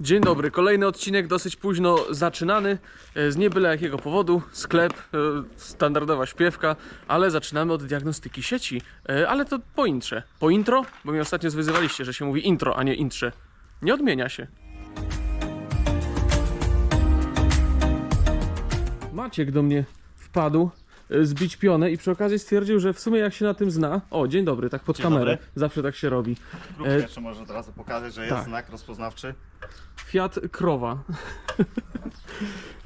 Dzień dobry, kolejny odcinek dosyć późno zaczynany, e, z nie byle jakiego powodu, sklep, e, standardowa śpiewka, ale zaczynamy od diagnostyki sieci, E, ale to po intrze. Po intro, bo mnie ostatnio zwyzywaliście, że się mówi intro, a nie intrze. Nie odmienia się. Maciek do mnie wpadł zbić pionę i przy okazji stwierdził, że w sumie jak się na tym zna... O, dzień dobry, tak pod Dzień kamerę, dobry. zawsze tak się robi. Grupkę E, jeszcze może od razu pokazać, że jest tak. znak rozpoznawczy. Fiat Krowa.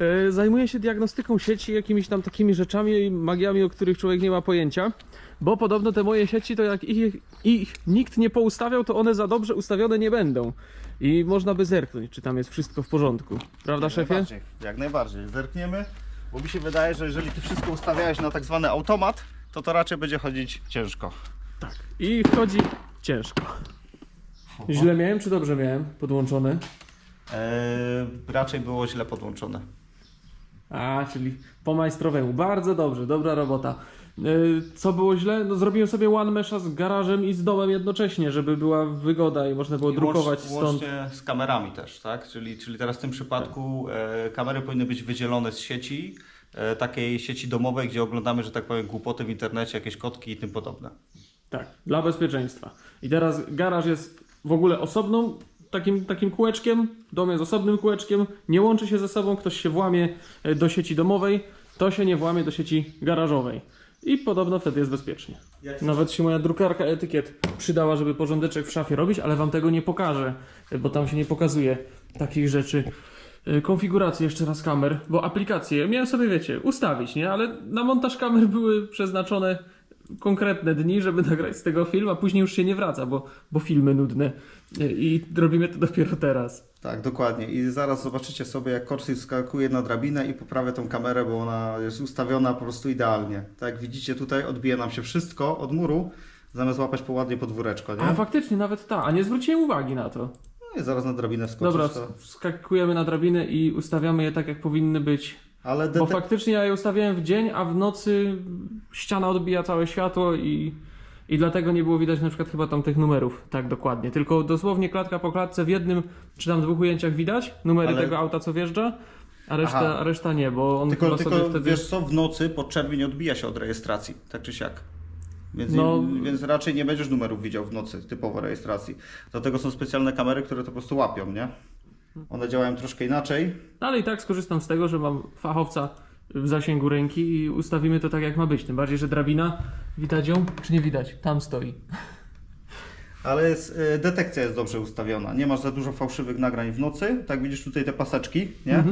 E, Zajmuje się diagnostyką sieci, jakimiś tam takimi rzeczami i magiami, o których człowiek nie ma pojęcia. Bo podobno te moje sieci, to jak ich, ich nikt nie poustawiał, to one za dobrze ustawione nie będą. I można by zerknąć, czy tam jest wszystko w porządku. Prawda, Jak szefie? najbardziej, Jak najbardziej. Zerkniemy, bo mi się wydaje, że jeżeli ty wszystko ustawiałeś na tak zwany automat, to to raczej będzie chodzić ciężko. Tak. I wchodzi ciężko. Źle miałem, czy dobrze miałem podłączone? Eee, raczej było źle podłączone. A, czyli po majstrowemu. Bardzo dobrze, dobra robota. Yy, Co było źle? No zrobiłem sobie one mesha z garażem i z domem jednocześnie, żeby była wygoda i można było I drukować łącz- stąd. Łącznie z kamerami też, tak? Czyli, czyli teraz w tym przypadku e, kamery powinny być wydzielone z sieci, e, takiej sieci domowej, gdzie oglądamy, że tak powiem, głupoty w internecie, jakieś kotki i tym podobne. Tak, dla bezpieczeństwa. I teraz garaż jest w ogóle osobną takim, takim kółeczkiem, dom jest osobnym kółeczkiem, nie łączy się ze sobą, ktoś się włamie e, do sieci domowej, to się nie włamie do sieci garażowej. I podobno wtedy jest bezpiecznie. Nawet się moja drukarka etykiet przydała, żeby porządeczek w szafie robić, ale wam tego nie pokażę, bo tam się nie pokazuje takich rzeczy. E, Konfigurację jeszcze raz kamer, bo aplikacje miałem sobie, wiecie, ustawić, nie? Ale na montaż kamer były przeznaczone konkretne dni, żeby nagrać z tego film, a później już się nie wraca, bo, bo filmy nudne. E, I robimy to dopiero teraz. Tak, dokładnie. I zaraz zobaczycie sobie, jak Corsi skakuje na drabinę i poprawia tą kamerę, bo ona jest ustawiona po prostu idealnie. Tak jak widzicie tutaj, odbije nam się wszystko od muru, zamiast łapać po ładnie podwóreczko, nie? A faktycznie nawet ta, a nie zwróciłem uwagi na to. No i zaraz na drabinę wskoczysz. Dobra, to... skakujemy na drabinę i ustawiamy je tak, jak powinny być. Ale Bo faktycznie ja je ustawiałem w dzień, a w nocy ściana odbija całe światło i, i dlatego nie było widać na przykład chyba tam tych numerów tak dokładnie. Tylko dosłownie klatka po klatce w jednym czy tam dwóch ujęciach widać numery Ale- tego auta, co wjeżdża, a reszta, Aha. a reszta nie, bo on tylko, chyba tylko sobie wtedy... wiesz co, w nocy podczerwień odbija się od rejestracji, tak czy siak. Więc, No. nie, więc raczej nie będziesz numerów widział w nocy, typowo rejestracji. Dlatego są specjalne kamery, które to po prostu łapią, nie? One działają troszkę inaczej. Ale i tak skorzystam z tego, że mam fachowca w zasięgu ręki i ustawimy to tak, jak ma być. Tym bardziej, że drabina, widać ją, czy nie widać? Tam stoi. Ale jest, y, detekcja jest dobrze ustawiona. Nie masz za dużo fałszywych nagrań w nocy. Tak widzisz tutaj te paseczki, nie?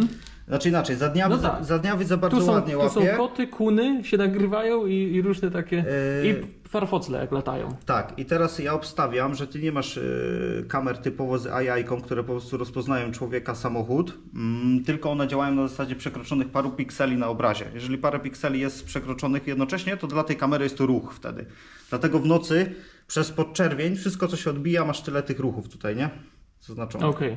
Znaczy inaczej, za dnia, No tak. za dnia widzę bardzo Tu są, ładnie tu są łapie. koty, kuny, się nagrywają i, i różne takie. Yy. I farfocle jak latają. Tak, i teraz ja obstawiam, że ty nie masz y, kamer typowo z AI-ką, które po prostu rozpoznają człowieka, samochód, mm, tylko one działają na zasadzie przekroczonych paru pikseli na obrazie. Jeżeli parę pikseli jest przekroczonych jednocześnie, to dla tej kamery jest to ruch wtedy. Dlatego w nocy przez podczerwień wszystko, co się odbija, masz tyle tych ruchów tutaj, nie? Zaznaczone. Okej.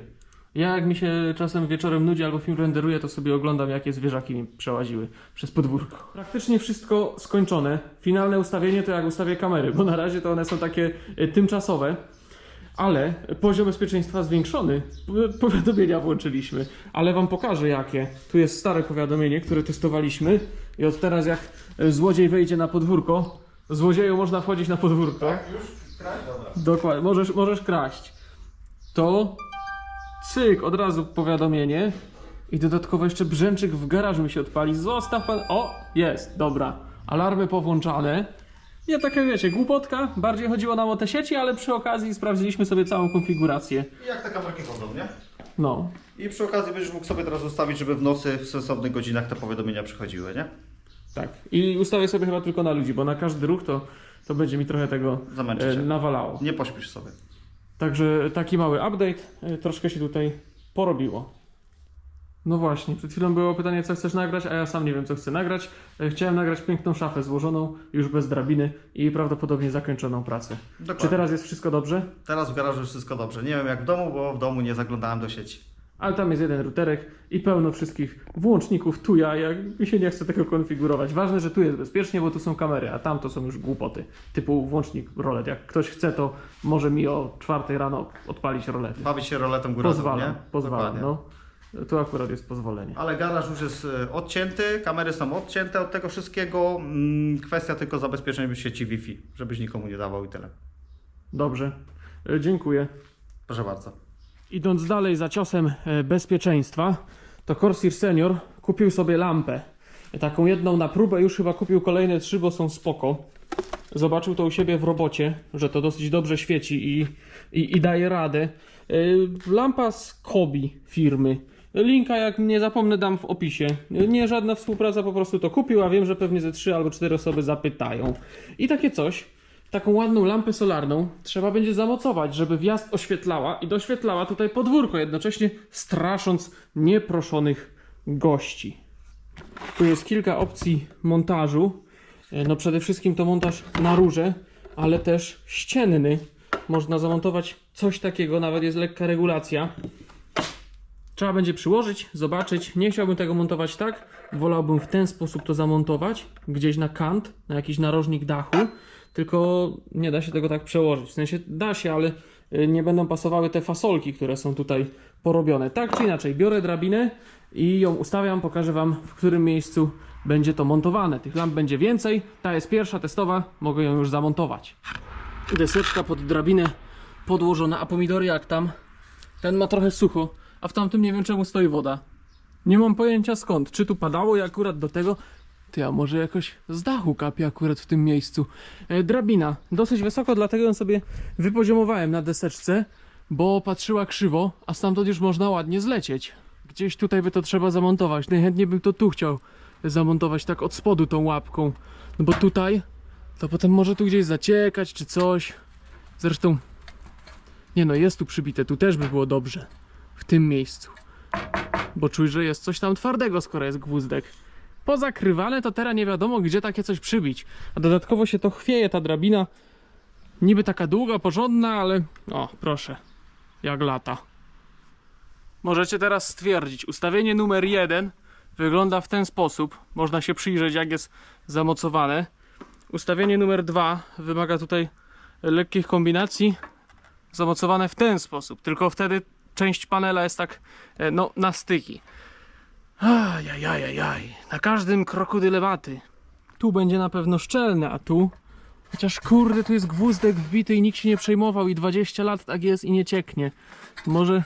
Ja jak mi się czasem wieczorem nudzi albo film renderuje, to sobie oglądam jakie zwierzaki mi przełaziły przez podwórko. Praktycznie wszystko skończone. Finalne ustawienie to jak ustawię kamery, bo na razie to one są takie e, tymczasowe. Ale poziom bezpieczeństwa zwiększony. Powiadomienia włączyliśmy, ale wam pokażę jakie. Tu jest stare powiadomienie, które testowaliśmy i od teraz jak e, złodziej wejdzie na podwórko, złodzieju można wchodzić na podwórko. Już? Kraj? Dobra. Dokładnie, możesz, możesz kraść. To cyk, od razu powiadomienie. I dodatkowo jeszcze brzęczyk w garażu mi się odpali. Zostaw pan. O, jest, dobra. Alarmy powłączane. Nie takie wiecie, głupotka. Bardziej chodziło nam o te sieci, ale przy okazji sprawdziliśmy sobie całą konfigurację. I jak te kamerki chodzą, nie? No, I przy okazji będziesz mógł sobie teraz ustawić, żeby w nocy w sensownych godzinach te powiadomienia przychodziły, nie? tak. I ustawię sobie chyba tylko na ludzi, bo na każdy ruch to, to będzie mi trochę tego Zamęczy e, cię. nawalało. Nie pośpisz sobie. Także taki mały update, e, troszkę się tutaj porobiło. No właśnie, przed chwilą było pytanie, co chcesz nagrać, a ja sam nie wiem, co chcę nagrać. E, Chciałem nagrać piękną szafę złożoną, już bez drabiny i prawdopodobnie zakończoną pracę. Dokładnie. Czy teraz jest wszystko dobrze? Teraz w garażu wszystko dobrze. Nie wiem jak w domu, bo w domu nie zaglądałem do sieci. Ale tam jest jeden routerek i pełno wszystkich włączników tuja, jak mi się nie chce tego konfigurować. Ważne, że tu jest bezpiecznie, bo tu są kamery, a tam to są już głupoty. Typu włącznik rolet. Jak ktoś chce, to może mi o czwartej rano odpalić rolety. Bawić się roletem góra Pozwalam, nie? pozwalam, Dokładnie. no. Tu akurat jest pozwolenie. Ale garaż już jest e, odcięty, kamery są odcięte od tego wszystkiego. Mm, Kwestia tylko zabezpieczenia sieci Wi-Fi, żebyś nikomu nie dawał i tyle. Dobrze, E, dziękuję. Proszę bardzo. Idąc dalej za ciosem e, bezpieczeństwa, to Corsair Senior kupił sobie lampę. Taką jedną na próbę, już chyba kupił kolejne trzy, bo są spoko. Zobaczył to u siebie w robocie, że to dosyć dobrze świeci i, i, i daje radę. E, Lampa z Kobi firmy. Linka, jak nie zapomnę, dam w opisie. Nie żadna współpraca, po prostu to kupił, a wiem, że pewnie ze trzy albo cztery osoby zapytają. I takie coś, taką ładną lampę solarną trzeba będzie zamocować, żeby wjazd oświetlała i doświetlała tutaj podwórko, jednocześnie strasząc nieproszonych gości. Tu jest kilka opcji montażu. E, No przede wszystkim to montaż na rurze, ale też ścienny. Można zamontować coś takiego, nawet jest lekka regulacja. Trzeba będzie przyłożyć, zobaczyć. Nie chciałbym tego montować tak. Wolałbym w ten sposób to zamontować, gdzieś na kant, na jakiś narożnik dachu. Tylko nie da się tego tak przełożyć. W sensie da się, ale y, nie będą pasowały te fasolki, które są tutaj porobione. Tak czy inaczej, biorę drabinę i ją ustawiam, pokażę Wam w którym miejscu będzie to montowane. Tych lamp będzie więcej. Ta jest pierwsza testowa, mogę ją już zamontować. Deseczka pod drabinę podłożona, a pomidory jak tam? Ten ma trochę sucho, a w tamtym nie wiem czemu stoi woda. Nie mam pojęcia skąd. Czy tu padało i akurat do tego. Ty, a może jakoś z dachu kapie akurat w tym miejscu. E, drabina. Dosyć wysoko, dlatego ją sobie wypoziomowałem na deseczce, bo patrzyła krzywo, a stamtąd już można ładnie zlecieć. Gdzieś tutaj by to trzeba zamontować. Najchętniej bym to tu chciał zamontować tak od spodu tą łapką. No bo tutaj to potem może tu gdzieś zaciekać czy coś. Zresztą nie no, jest tu przybite, tu też by było dobrze. W tym miejscu. Bo czuj, że jest coś tam twardego, skoro jest gwózdek. Pozakrywane to teraz nie wiadomo, gdzie takie coś przybić. A dodatkowo się to chwieje, ta drabina. Niby taka długa, porządna, ale... O, proszę. Jak lata. Możecie teraz stwierdzić, ustawienie numer jeden wygląda w ten sposób. Można się przyjrzeć, jak jest zamocowane. Ustawienie numer dwa wymaga tutaj lekkich kombinacji zamocowane w ten sposób, tylko wtedy część panela jest tak, e, no, na styki. Ajajajajaj, na każdym kroku dylematy. Tu będzie na pewno szczelne, a tu... Chociaż kurde, tu jest gwózdek wbity i nikt się nie przejmował i 20 lat tak jest i nie cieknie. Może,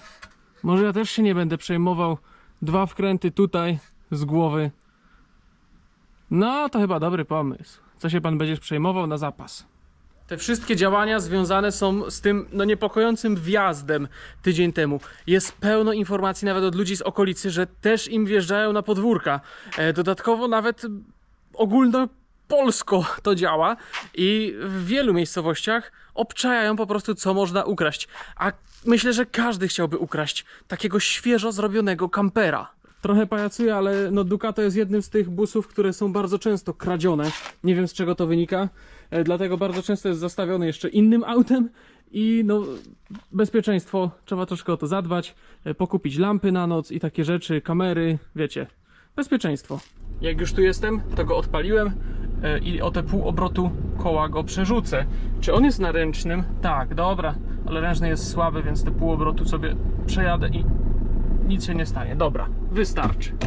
może ja też się nie będę przejmował. Dwa wkręty tutaj z głowy. No, to chyba dobry pomysł. Co się pan będziesz przejmował na zapas? Te wszystkie działania związane są z tym no, niepokojącym wjazdem tydzień temu. Jest pełno informacji nawet od ludzi z okolicy, że też im wjeżdżają na podwórka. E, dodatkowo nawet ogólnopolsko to działa i w wielu miejscowościach obczajają po prostu co można ukraść. A myślę, że każdy chciałby ukraść takiego świeżo zrobionego kampera. Trochę pajacuję, ale no Ducato jest jednym z tych busów, które są bardzo często kradzione. Nie wiem z czego to wynika, e, dlatego bardzo często jest zastawiony jeszcze innym autem i no bezpieczeństwo, trzeba troszkę o to zadbać, e, pokupić lampy na noc i takie rzeczy, kamery, wiecie, bezpieczeństwo. Jak już tu jestem, to go odpaliłem e, i o te pół obrotu koła go przerzucę. Czy on jest na ręcznym? Tak, dobra, ale ręczny jest słaby, więc te pół obrotu sobie przejadę i nic się nie stanie. Dobra, wystarczy.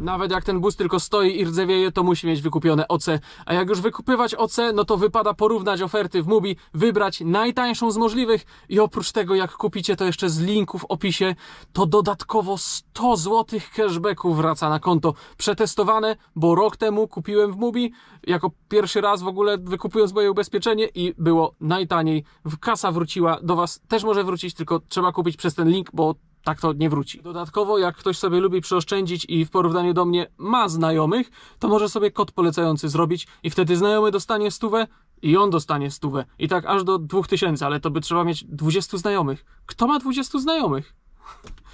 Nawet jak ten bus tylko stoi i rdzewieje, to musi mieć wykupione OC. A jak już wykupywać OC, no to wypada porównać oferty w Mubi, wybrać najtańszą z możliwych i oprócz tego jak kupicie to jeszcze z linku w opisie, to dodatkowo 100 zł cashbacku wraca na konto. Przetestowane, bo rok temu kupiłem w Mubi, jako pierwszy raz w ogóle wykupując moje ubezpieczenie i było najtaniej. Kasa wróciła, do Was też może wrócić, tylko trzeba kupić przez ten link, bo tak to nie wróci. Dodatkowo, jak ktoś sobie lubi przeoszczędzić i w porównaniu do mnie ma znajomych, to może sobie kod polecający zrobić i wtedy znajomy dostanie stówę i on dostanie stówę. I tak aż do 2000, ale to by trzeba mieć 20 znajomych. Kto ma 20 znajomych?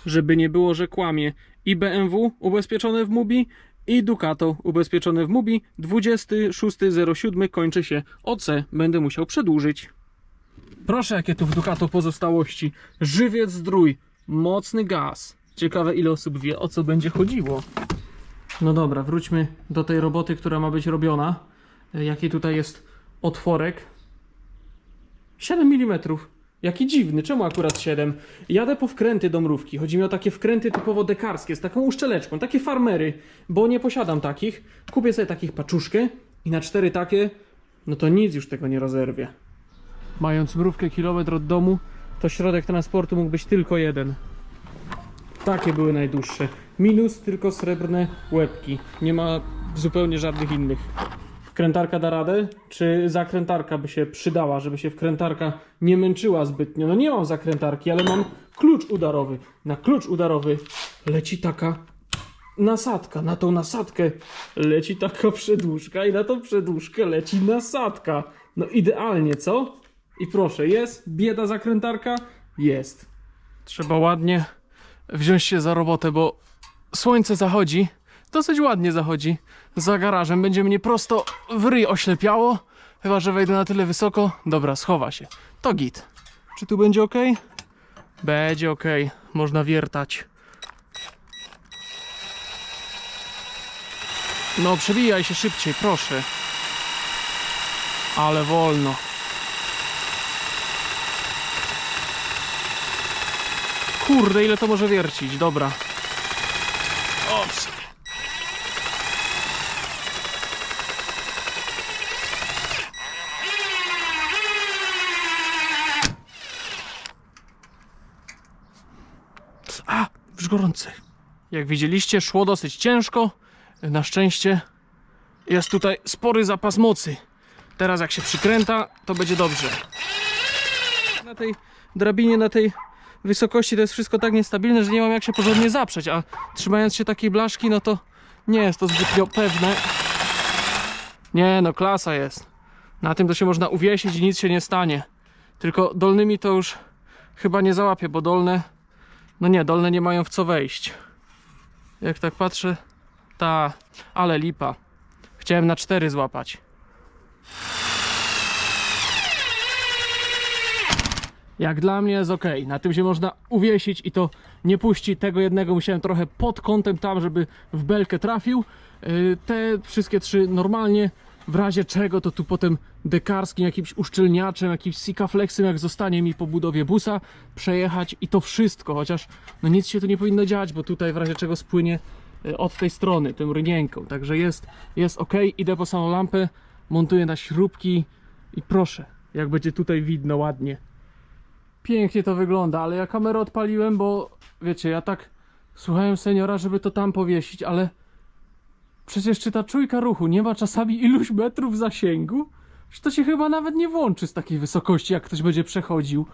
Żeby nie było, że kłamie. I BMW ubezpieczone w Mubi, i Ducato ubezpieczone w Mubi. 26.07 kończy się OC. Będę musiał przedłużyć. Proszę, jakie tu w Ducato pozostałości. Żywiec zdrój, mocny gaz, Ciekawe ile osób wie o co będzie chodziło. No dobra, wróćmy do tej roboty, która ma być robiona. E, Jaki tutaj jest otworek. 7 mm. Jaki dziwny, czemu akurat 7? Jadę po wkręty do mrówki. Chodzi mi o takie wkręty typowo dekarskie, z taką uszczeleczką, takie farmery, bo nie posiadam takich. Kupię sobie takich paczuszkę i na cztery takie, no to nic już tego nie rozerwie. Mając mrówkę kilometr od domu, to środek transportu mógł być tylko jeden. Takie były najdłuższe. Minus tylko srebrne łebki. Nie ma zupełnie żadnych innych. Wkrętarka da radę? Czy zakrętarka by się przydała, żeby się wkrętarka nie męczyła zbytnio? No nie mam zakrętarki, ale mam klucz udarowy. Na klucz udarowy leci taka nasadka. Na tą nasadkę leci taka przedłużka i na tą przedłużkę leci nasadka. No idealnie, co? I proszę, jest bieda zakrętarka? Jest. Trzeba ładnie wziąć się za robotę, bo słońce zachodzi, dosyć ładnie zachodzi. Za garażem będzie mnie prosto w ryj oślepiało, chyba że wejdę na tyle wysoko. Dobra, schowa się. To git. Czy tu będzie ok? Będzie ok, można wiertać. No, przebijaj się szybciej, proszę. Ale wolno. Kurde, ile to może wiercić, dobra. Ops. A, już gorący. Jak widzieliście, szło dosyć ciężko. Na szczęście jest tutaj spory zapas mocy. Teraz jak się przykręta, to będzie dobrze. Na tej drabinie, na tej wysokości to jest wszystko tak niestabilne, że nie mam jak się porządnie zaprzeć, a trzymając się takiej blaszki, no to nie jest to zbytnio pewne. Nie no, klasa jest. Na tym to się można uwiesić i nic się nie stanie. Tylko dolnymi to już chyba nie załapię, bo dolne, no nie, dolne nie mają w co wejść. Jak tak patrzę, ta, ale lipa. Chciałem na cztery złapać. Jak dla mnie jest ok. Na tym się można uwiesić i to nie puści tego jednego. Musiałem trochę pod kątem tam, żeby w belkę trafił. Yy, Te wszystkie trzy normalnie. W razie czego to tu potem dekarskim, jakimś uszczelniaczem, jakimś sikaflexem, jak zostanie mi po budowie busa, przejechać i to wszystko. Chociaż no nic się tu nie powinno dziać, bo tutaj w razie czego spłynie yy, od tej strony, tym rynienką. Także jest, jest ok. Idę po samą lampę, montuję na śrubki i proszę, jak będzie tutaj widno ładnie. Pięknie to wygląda, ale ja kamerę odpaliłem, bo wiecie, ja tak słuchałem seniora, żeby to tam powiesić, ale przecież czy ta czujka ruchu nie ma czasami iluś metrów zasięgu? Że to się chyba nawet nie włączy z takiej wysokości, jak ktoś będzie przechodził.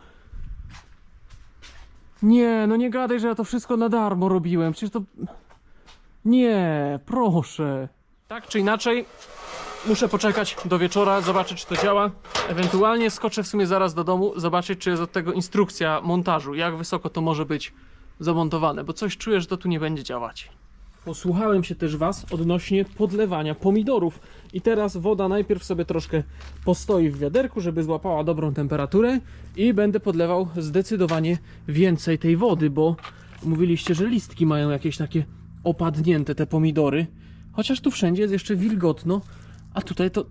Nie, no nie gadaj, że ja to wszystko na darmo robiłem. Przecież to. Nie, proszę. Tak czy inaczej, muszę poczekać do wieczora, zobaczyć czy to działa. Ewentualnie skoczę w sumie zaraz do domu, zobaczyć czy jest od tego instrukcja montażu, jak wysoko to może być zamontowane, bo coś czuję, że to tu nie będzie działać. Posłuchałem się też Was odnośnie podlewania pomidorów. I teraz woda najpierw sobie troszkę postoi w wiaderku, żeby złapała dobrą temperaturę i będę podlewał zdecydowanie więcej tej wody, bo mówiliście, że listki mają jakieś takie opadnięte te pomidory. Chociaż tu wszędzie jest jeszcze wilgotno, a tutaj to,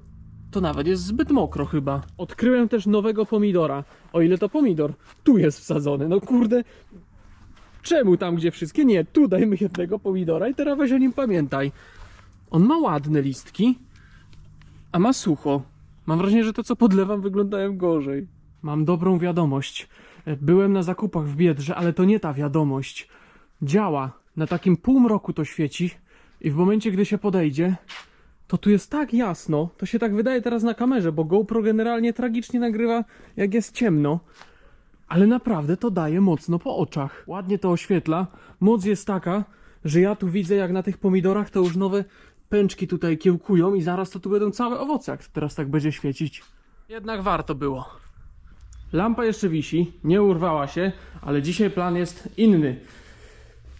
to nawet jest zbyt mokro chyba. Odkryłem też nowego pomidora. O ile to pomidor tu jest wsadzony. No kurde, czemu tam gdzie wszystkie? Nie, tu dajmy jednego pomidora i teraz weź o nim pamiętaj. On ma ładne listki, a ma sucho. Mam wrażenie, że to co podlewam wyglądają gorzej. Mam dobrą wiadomość. Byłem na zakupach w Biedrze, ale to nie ta wiadomość. Działa. Na takim półmroku to świeci i w momencie, gdy się podejdzie, to tu jest tak jasno, to się tak wydaje teraz na kamerze, bo GoPro generalnie tragicznie nagrywa, jak jest ciemno. Ale naprawdę to daje mocno po oczach. Ładnie to oświetla. Moc jest taka, że ja tu widzę, jak na tych pomidorach to już nowe pęczki tutaj kiełkują i zaraz to tu będą całe owoce, jak teraz tak będzie świecić. Jednak warto było. Lampa jeszcze wisi, nie urwała się, ale dzisiaj plan jest inny.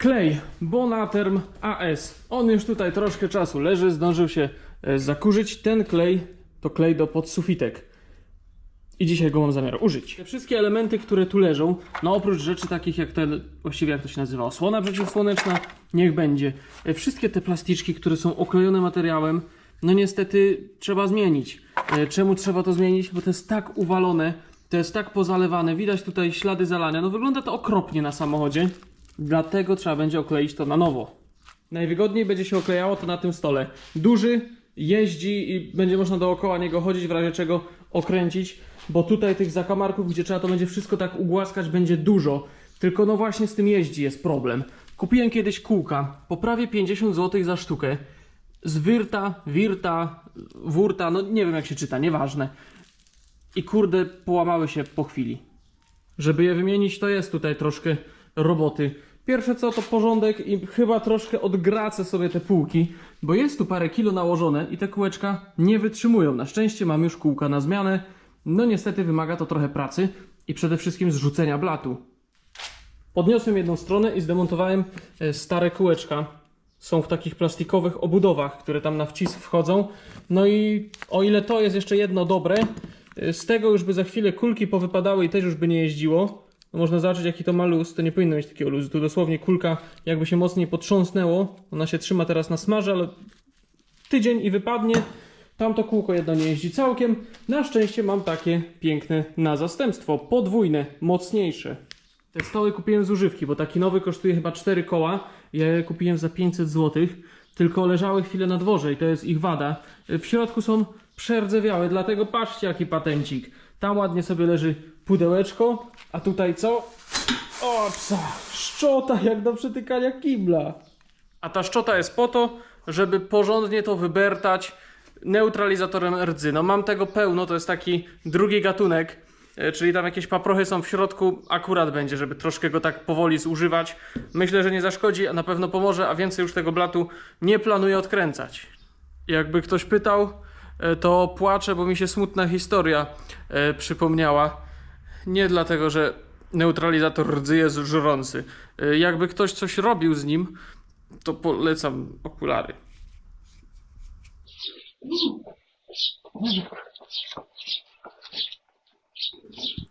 Klej Bonaterm AS. On już tutaj troszkę czasu leży, zdążył się e, zakurzyć. Ten klej to klej do podsufitek. i dzisiaj go mam zamiar użyć. Te wszystkie elementy, które tu leżą, no oprócz rzeczy takich jak ten, właściwie jak to się nazywa, osłona przeciwsłoneczna, niech będzie. E, Wszystkie te plasticzki, które są oklejone materiałem, no niestety trzeba zmienić. E, Czemu trzeba to zmienić? Bo to jest tak uwalone, to jest tak pozalewane, widać tutaj ślady zalania, no wygląda to okropnie na samochodzie, dlatego trzeba będzie okleić to na nowo. Najwygodniej będzie się oklejało to na tym stole. Duży, jeździ i będzie można dookoła niego chodzić, w razie czego okręcić, bo tutaj tych zakamarków, gdzie trzeba to będzie wszystko tak ugłaskać, będzie dużo. Tylko no właśnie z tym jeździ jest problem. Kupiłem kiedyś kółka po prawie 50 zł za sztukę. Z Wyrta, Wirta, Wurta, no nie wiem jak się czyta, nieważne. I kurde, połamały się po chwili. Żeby je wymienić, to jest tutaj troszkę roboty. Pierwsze co to porządek i chyba troszkę odgracę sobie te półki, bo jest tu parę kilo nałożone i te kółeczka nie wytrzymują. Na szczęście mam już kółka na zmianę. No niestety wymaga to trochę pracy i przede wszystkim zrzucenia blatu. Podniosłem jedną stronę i zdemontowałem e, stare kółeczka. Są w takich plastikowych obudowach, które tam na wcisk wchodzą. No i o ile to jest jeszcze jedno dobre, e, z tego już by za chwilę kulki powypadały i też już by nie jeździło. No można zobaczyć jaki to ma luz, to nie powinno mieć takiego luzu. Tu dosłownie kulka jakby się mocniej potrząsnęło. Ona się trzyma teraz na smarze, ale tydzień i wypadnie. Tamto kółko jedno nie jeździ całkiem. Na szczęście mam takie piękne na zastępstwo. Podwójne, mocniejsze. Te stoły kupiłem z używki, bo taki nowy kosztuje chyba 4 koła. Ja je kupiłem za 500 zł. Tylko leżały chwilę na dworze i to jest ich wada. W środku są przerdzewiałe, dlatego patrzcie jaki patencik. Tam ładnie sobie leży pudełeczko, a tutaj co? O, psa, szczota jak do przetykania kibla. A ta szczota jest po to, żeby porządnie to wybertać neutralizatorem rdzy. No mam tego pełno, to jest taki drugi gatunek, e, czyli tam jakieś paprochy są w środku, akurat będzie, żeby troszkę go tak powoli zużywać. Myślę, że nie zaszkodzi, a na pewno pomoże, a więcej już tego blatu nie planuję odkręcać. Jakby ktoś pytał, e, to płaczę, bo mi się smutna historia e, przypomniała. Nie dlatego, że neutralizator rdzy jest żrący. E, Jakby ktoś coś robił z nim, to polecam okulary.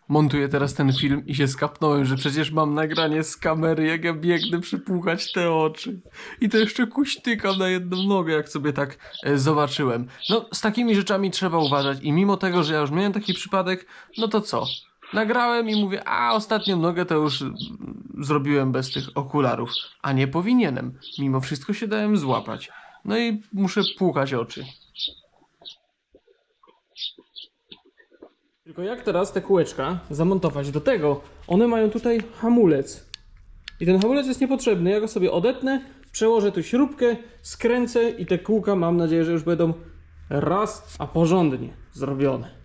Montuję teraz ten film i się skapnąłem, że przecież mam nagranie z kamery, jak ja biegnę przypłukać te oczy. I to jeszcze kuśtykam na jedną nogę, jak sobie tak e, zobaczyłem. No, z takimi rzeczami trzeba uważać i mimo tego, że ja już miałem taki przypadek, no to co? Nagrałem i mówię, a ostatnią nogę to już zrobiłem bez tych okularów. A nie powinienem. Mimo wszystko się dałem złapać. No i muszę płukać oczy. Tylko jak teraz te kółeczka zamontować do tego? One mają tutaj hamulec. I ten hamulec jest niepotrzebny. Ja go sobie odetnę, przełożę tu śrubkę, skręcę i te kółka mam nadzieję, że już będą raz, a porządnie zrobione.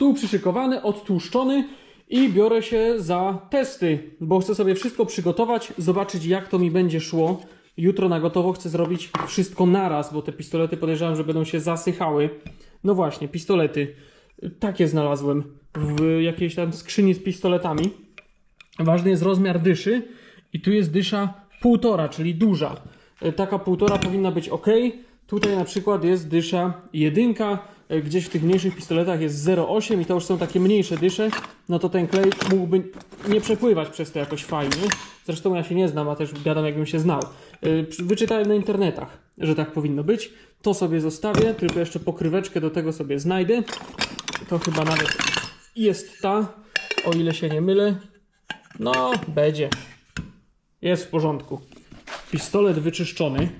Stół przyszykowany, odtłuszczony i biorę się za testy, bo chcę sobie wszystko przygotować, zobaczyć jak to mi będzie szło. Jutro na gotowo chcę zrobić wszystko naraz, bo te pistolety podejrzewam, że będą się zasychały. No właśnie, pistolety. Takie znalazłem w jakiejś tam skrzyni z pistoletami. Ważny jest rozmiar dyszy i tu jest dysza półtora, czyli duża. E, Taka półtora powinna być ok. Tutaj na przykład jest dysza jedynka, gdzieś w tych mniejszych pistoletach jest 0,8 i to już są takie mniejsze dysze, no to ten klej mógłby nie przepływać przez to jakoś fajnie. Zresztą ja się nie znam, a też gadam jakbym się znał. E, Wyczytałem na internetach, że tak powinno być. To sobie zostawię, tylko jeszcze pokryweczkę do tego sobie znajdę. To chyba nawet jest ta, o ile się nie mylę. No, będzie. Jest w porządku. Pistolet wyczyszczony.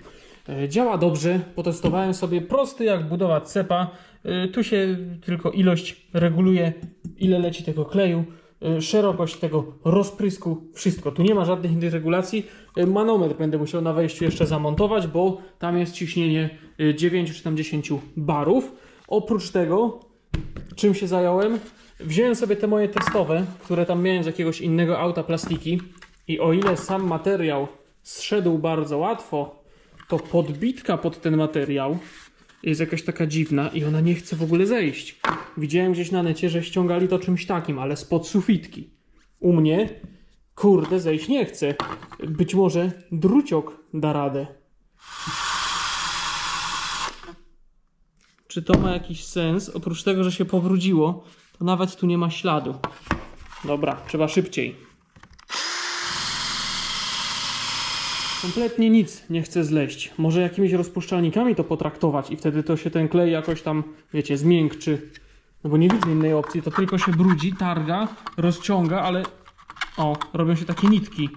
E, Działa dobrze. Potestowałem sobie prosty jak budowa cepa. E, Tu się tylko ilość reguluje, ile leci tego kleju, e, szerokość tego rozprysku, wszystko. Tu nie ma żadnych innych regulacji. E, Manometr będę musiał na wejściu jeszcze zamontować, bo tam jest ciśnienie e, 9 czy tam 10 barów. Oprócz tego czym się zająłem? Wziąłem sobie te moje testowe, które tam miałem z jakiegoś innego auta plastiki i o ile sam materiał zszedł bardzo łatwo, to podbitka pod ten materiał jest jakaś taka dziwna i ona nie chce w ogóle zejść. Widziałem gdzieś na necie, że ściągali to czymś takim, ale spod sufitki. U mnie, kurde, zejść nie chce. Być może druciok da radę. Czy to ma jakiś sens? Oprócz tego, że się powróciło, to nawet tu nie ma śladu. Dobra, trzeba szybciej. Kompletnie nic nie chce zleść. Może jakimiś rozpuszczalnikami to potraktować i wtedy to się ten klej jakoś tam, wiecie, zmiękczy. No bo nie widzę innej opcji, to tylko się brudzi, targa, rozciąga, ale o, robią się takie nitki.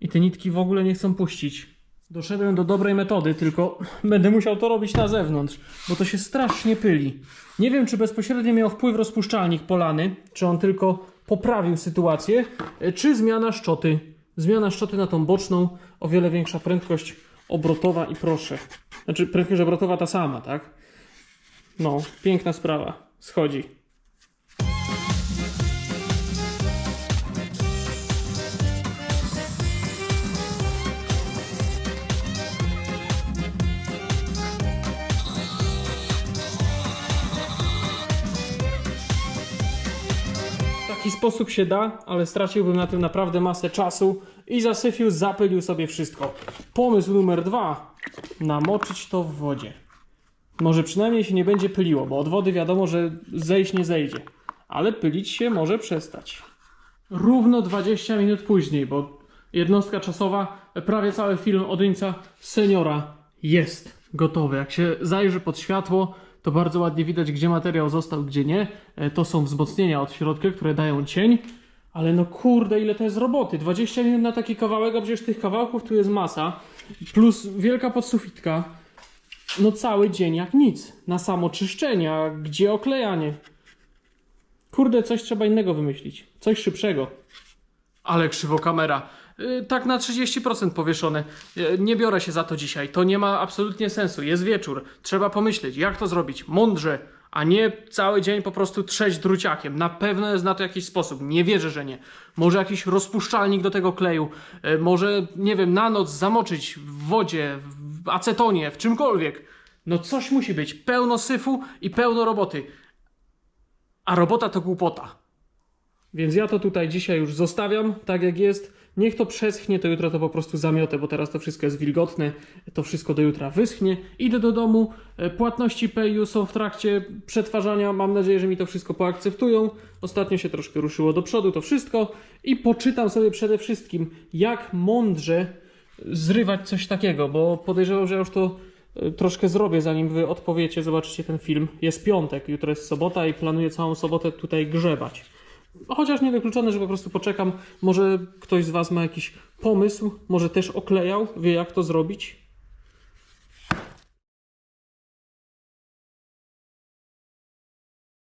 I te nitki w ogóle nie chcą puścić. Doszedłem do dobrej metody, tylko będę musiał to robić na zewnątrz, bo to się strasznie pyli. Nie wiem, czy bezpośrednio miał wpływ rozpuszczalnik polany, czy on tylko poprawił sytuację, e, czy zmiana szczoty. Zmiana szczoty na tą boczną, o wiele większa prędkość obrotowa i proszę. Znaczy, prędkość obrotowa ta sama, tak? No, piękna sprawa. Schodzi. Sposób się da, ale straciłbym na tym naprawdę masę czasu i zasyfił, zapylił sobie wszystko. Pomysł numer dwa. Namoczyć to w wodzie. Może przynajmniej się nie będzie pyliło, bo od wody wiadomo, że zejść nie zejdzie. Ale pylić się może przestać. Równo 20 minut później, bo jednostka czasowa, prawie cały film Odyńca Seniora jest gotowy. Jak się zajrzy pod światło, to bardzo ładnie widać, gdzie materiał został, gdzie nie. E, To są wzmocnienia od środka, które dają cień. Ale no kurde, ile to jest roboty. 20 minut na taki kawałek, a przecież tych kawałków tu jest masa. Plus wielka podsufitka. No cały dzień jak nic. Na samo czyszczenie, a gdzie oklejanie? Kurde, coś trzeba innego wymyślić. Coś szybszego. Ale krzywo kamera. Yy, tak na 30% powieszone. Yy, nie biorę się za to dzisiaj. To nie ma absolutnie sensu. Jest wieczór. Trzeba pomyśleć, jak to zrobić. Mądrze, a nie cały dzień po prostu trzeć druciakiem. Na pewno jest na to jakiś sposób. Nie wierzę, że nie. Może jakiś rozpuszczalnik do tego kleju. Yy, może, nie wiem, na noc zamoczyć w wodzie, w acetonie, w czymkolwiek. No coś musi być. Pełno syfu i pełno roboty. A robota to głupota. Więc ja to tutaj dzisiaj już zostawiam, tak jak jest. Niech to przeschnie, to jutro to po prostu zamiotę, bo teraz to wszystko jest wilgotne. To wszystko do jutra wyschnie. Idę do domu. E, Płatności PayU są w trakcie przetwarzania. Mam nadzieję, że mi to wszystko poakceptują. Ostatnio się troszkę ruszyło do przodu to wszystko. I poczytam sobie przede wszystkim, jak mądrze zrywać coś takiego, bo podejrzewam, że ja już to e, troszkę zrobię, zanim wy odpowiecie, zobaczycie ten film. Jest piątek, jutro jest sobota i planuję całą sobotę tutaj grzebać. Chociaż niewykluczone, że po prostu poczekam. Może ktoś z Was ma jakiś pomysł, może też oklejał, wie jak to zrobić.